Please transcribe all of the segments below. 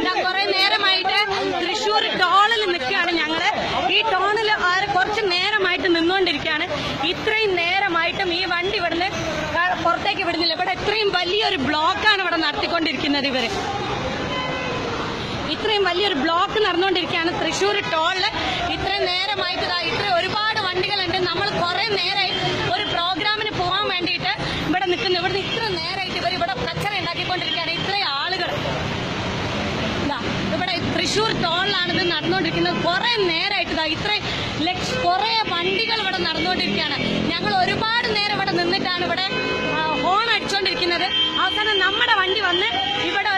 ഇതാ കുറെ നേരമായിട്ട് തൃശ്ശൂർ ടോളിൽ നിൽക്കുകയാണ് ഞങ്ങൾ. ഈ ടോണിൽ ആര് കുറച്ച് നേരമായിട്ട് നിന്നുകൊണ്ടിരിക്കുകയാണ്. ഇത്രയും നേരമായിട്ടും ഈ വണ്ടി ഇവിടുന്ന് പുറത്തേക്ക് വിടുന്നില്ല. ഇവിടെ ഇത്രയും വലിയൊരു ബ്ലോക്കാണ് ഇവിടെ നടത്തിക്കൊണ്ടിരിക്കുന്നത് ഇവർ. ഇത്രയും വലിയൊരു ബ്ലോക്ക് നടന്നുകൊണ്ടിരിക്കുകയാണ് തൃശ്ശൂർ ടോളിൽ ഇത്രയും നേരമായിട്ട് ഇതാ ഇത്രയും ഒരുപാട് വണ്ടികളുണ്ട്. നമ്മൾ കുറെ നേരമായി ഒരു പ്രോഗ്രാമിന് പോകാൻ വേണ്ടിയിട്ട് ഇവിടെ നിൽക്കുന്നു ഇവിടുന്ന് ഇത്ര നേരമായിട്ട് ഇവർ ഇവിടെ പ്രച്ചറ ഉണ്ടാക്കിക്കൊണ്ടിരിക്കുകയാണ് ഇത്രയും ആളുകൾ ഇതാ ഇവിടെ തൃശ്ശൂർ ടോളിലാണിത് നടന്നുകൊണ്ടിരിക്കുന്നത്. കുറെ നേരമായിട്ട് ഇതാ ഇത്രയും ലക്ഷ കുറെ വണ്ടികൾ ഇവിടെ നടന്നുകൊണ്ടിരിക്കുകയാണ്. ഞങ്ങൾ ഒരുപാട് നേരം ഇവിടെ നിന്നിട്ടാണ് ഇവിടെ ഹോൺ അടിച്ചുകൊണ്ടിരിക്കുന്നത് അവസാനം നമ്മുടെ വണ്ടി വന്ന് ഇവിടെ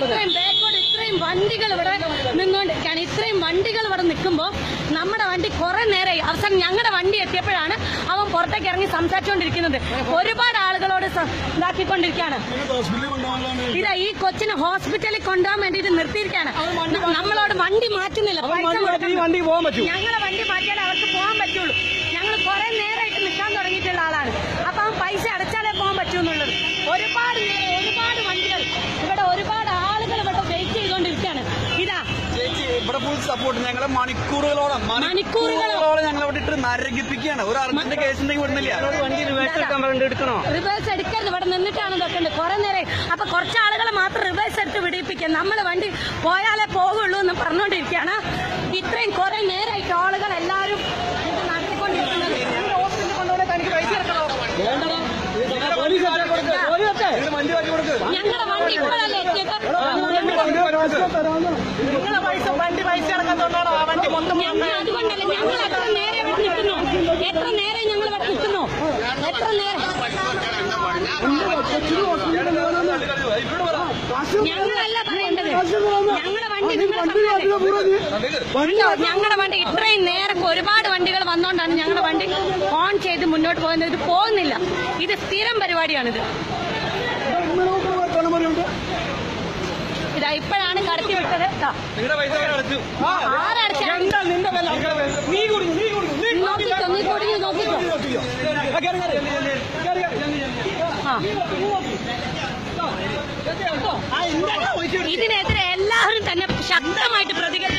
ഇത്രയും ബാക്കോട് ഇത്രയും വണ്ടികൾ ഇവിടെ നിന്നുകൊണ്ടിരിക്കുകയാണ്. ഇത്രയും വണ്ടികൾ ഇവിടെ നിൽക്കുമ്പോൾ നമ്മുടെ വണ്ടി കുറെ നേരമായി അവസാനം ഞങ്ങളുടെ വണ്ടി എത്തിയപ്പോഴാണ് അവൻ പുറത്തേക്ക് ഇറങ്ങി സംസാരിച്ചുകൊണ്ടിരിക്കുന്നത്. ഒരുപാട് ആളുകളോട് ഇതാക്കിക്കൊണ്ടിരിക്കുകയാണ്. ഇതാ ഈ കൊച്ചിനെ ഹോസ്പിറ്റലിൽ കൊണ്ടുപോകാൻ വേണ്ടിയിട്ട് നിർത്തിയിരിക്കുകയാണ്. നമ്മളോട് വണ്ടി മാറ്റുന്നില്ല. പൈസ ഈ വണ്ടി മാറ്റിയാൽ പറ്റൂ അവർക്ക് പോകാൻ പറ്റുള്ളൂ ഞങ്ങൾ കുറെ നേരമായിട്ട് നിൽക്കാൻ തുടങ്ങിയിട്ടുള്ള ആളാണ് അപ്പൊ അവൻ പൈസ അടച്ചാലേ പോകാൻ പറ്റൂ എന്നുള്ളത് ഒരുപാട് നേരം ഒരുപാട് വണ്ടികൾ ഇവിടെ ഒരുപാട് ആളുകൾ ഇവിടെ വെയിറ്റ് ചെയ്തുകൊണ്ടിരിക്കുകയാണ് ഇതാ ചേച്ചി ഇവിടെ ഫുൾ സപ്പോർട്ട് ഞങ്ങളെ മണിക്കൂറുകളോളം മണിക്കൂറുകളോളം. ഞങ്ങൾ അവിടെ ഇട്ട് നരകിപ്പിക്കുകയാണ്. ഒരു അർജന്റ് കേസ് ഉണ്ടെങ്കിൽ വിടുന്നില്ല. വണ്ടി റിവേഴ്സ് എടുക്കാൻ പറഞ്ഞിട്ട് എടുക്കണോ? റിവേഴ്സ് എടുക്കരുത്. ഇവിടെ നിന്നിട്ടാണ് ഇതൊക്കെ കുറെ നേരം അപ്പൊ കുറച്ച് ആളുകളെ മാത്രം റിവേഴ്സ് എടുത്ത് വിടിപ്പിക്കുക നമ്മൾ വണ്ടി പോയാലേ പോകുള്ളൂ എന്ന് പറഞ്ഞുകൊണ്ടിരിക്കുകയാണ്. ഇത്രയും കുറെ നേരമായിട്ട് ആളുകൾ എല്ലാവരും ഞങ്ങളുടെ വണ്ടി ഇപ്പോഴല്ലേ എത്തിയത്? നിങ്ങളെ പൈസ വണ്ടി പൈസ ആ വണ്ടി മൊത്തം ഞങ്ങൾ അതുകൊണ്ടല്ല ഞങ്ങൾ എത്ര നേരം നിൽക്കുന്നു? എത്ര നേരെ ഞങ്ങൾ നിൽക്കുന്നു? എത്ര നേരം? ഞങ്ങളല്ല പറയേണ്ടത്. ഞങ്ങളുടെ വണ്ടി ഞങ്ങളുടെ വണ്ടി ഇത്രയും നേരം ഒരുപാട് വണ്ടികൾ വന്നോണ്ടാണ് ഞങ്ങളുടെ വണ്ടി ഓൺ ചെയ്ത് മുന്നോട്ട് പോകുന്നത്. ഇത് പോകുന്നില്ല. ഇത് സ്ഥിരം പരിപാടിയാണിത്. ഇപ്പോഴാണ് കടത്തി വിട്ടത്. ഇതിനെതിരെ എല്ലാവരും തന്നെ ശക്തമായിട്ട് പ്രതികരിക്കേണ്ടതാണ്